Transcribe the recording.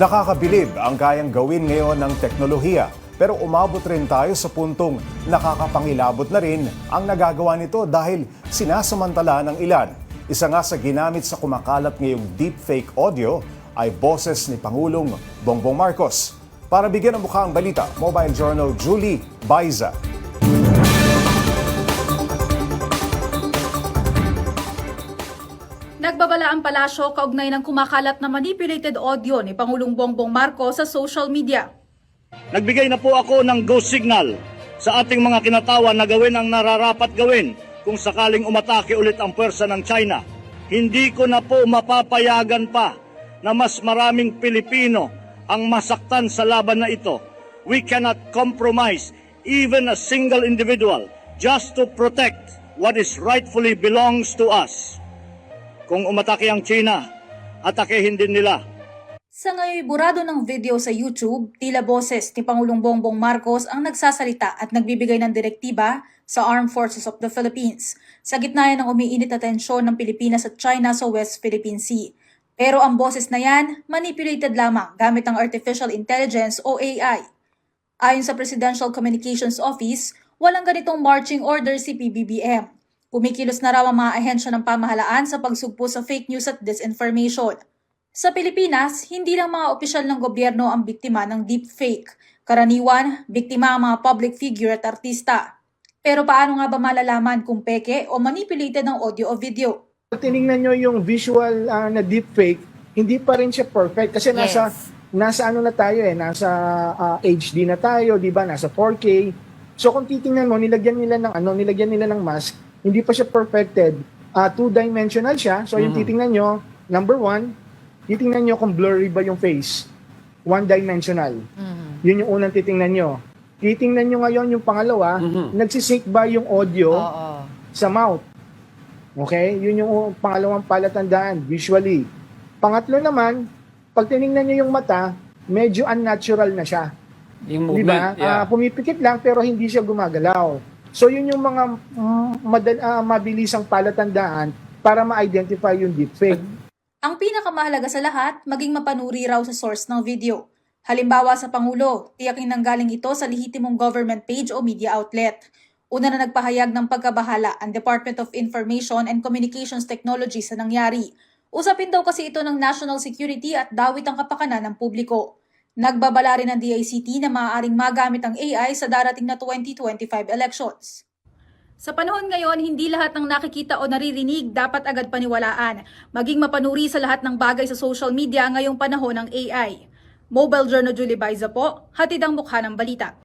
Nakakabilib ang kayang gawin ngayon ng teknolohiya pero umabot rin tayo sa puntong nakakapangilabot na rin ang nagagawa nito dahil sinasamantala ng ilan. Isa nga sa ginamit sa kumakalat ngayong deepfake audio ay boses ni Pangulong Bongbong Marcos. Para bigyan ng mukha ang balita, Mobile Journal Julie Baiza. Nagbabala ang palasyo kaugnay ng kumakalat na manipulated audio ni Pangulong Bongbong Marcos sa social media. Nagbigay na po ako ng go signal sa ating mga kinatawan na gawin ang nararapat gawin kung sakaling umatake ulit ang pwersa ng China. Hindi ko na po mapapayagan pa na mas maraming Pilipino ang masaktan sa laban na ito. We cannot compromise even a single individual just to protect what is rightfully belongs to us. Kung umatake ang China, atakehin din nila Sa ngayon burado ng video sa YouTube, tila boses ni Pangulong Bongbong Marcos ang nagsasalita at nagbibigay ng direktiba sa Armed Forces of the Philippines sa gitna ng umiinit na tensyon ng Pilipinas at China sa West Philippine Sea. Pero ang boses na yan, manipulated lamang gamit ang Artificial Intelligence o AI. Ayon sa Presidential Communications Office, walang ganitong marching order si PBBM. Kumikilos na raw ang mga ahensya ng pamahalaan sa pagsugpo sa fake news at disinformation. Sa Pilipinas, hindi lang mga opisyal ng gobyerno ang biktima ng deepfake. Karaniwan, biktima ang mga public figure at artista. Pero paano nga ba malalaman kung peke o manipulated ang audio o video? Pag tiningnan nyo yung visual ah, na deepfake, hindi pa rin siya perfect kasi nasa nasa ano na tayo eh, nasa ah, HD na tayo, 'di ba? Nasa 4K. So kung titingnan mo, nilagyan nila ng ano, nilagyan nila ng mask, hindi pa siya perfected. Ah, two-dimensional siya. So yung titingnan nyo, number one, titingnan nyo kung blurry ba yung face. One-dimensional. Yun yung unang titingnan nyo. Titingnan nyo ngayon yung pangalawa, nagsisync ba yung audio sa mouth. Okay? Yun yung pangalawang palatandaan, visually. Pangatlo naman, pag tinignan nyo yung mata, medyo unnatural na siya. Yung movement, yeah. Ah, pumipikit lang pero hindi siya gumagalaw. So yun yung mga madal- ah, mabilisang palatandaan para ma-identify yung deepfake. Ang pinakamahalaga sa lahat, maging mapanuri raw sa source ng video. Halimbawa sa Pangulo, tiyaking nanggaling ito sa lehitimong government page o media outlet. Una na nagpahayag ng pagkabahala ang Department of Information and Communications Technology sa nangyari. Usapin daw kasi ito ng national security at dawit ang kapakanan ng publiko. Nagbabala rin ng DICT na maaaring magamit ang AI sa darating na 2025 elections. Sa panahon ngayon, hindi lahat ng nakikita o naririnig dapat agad paniwalaan. Maging mapanuri sa lahat ng bagay sa social media ngayong panahon ng AI. Mobile Journal Julie Baiza po, hatid ang mukha ng balita.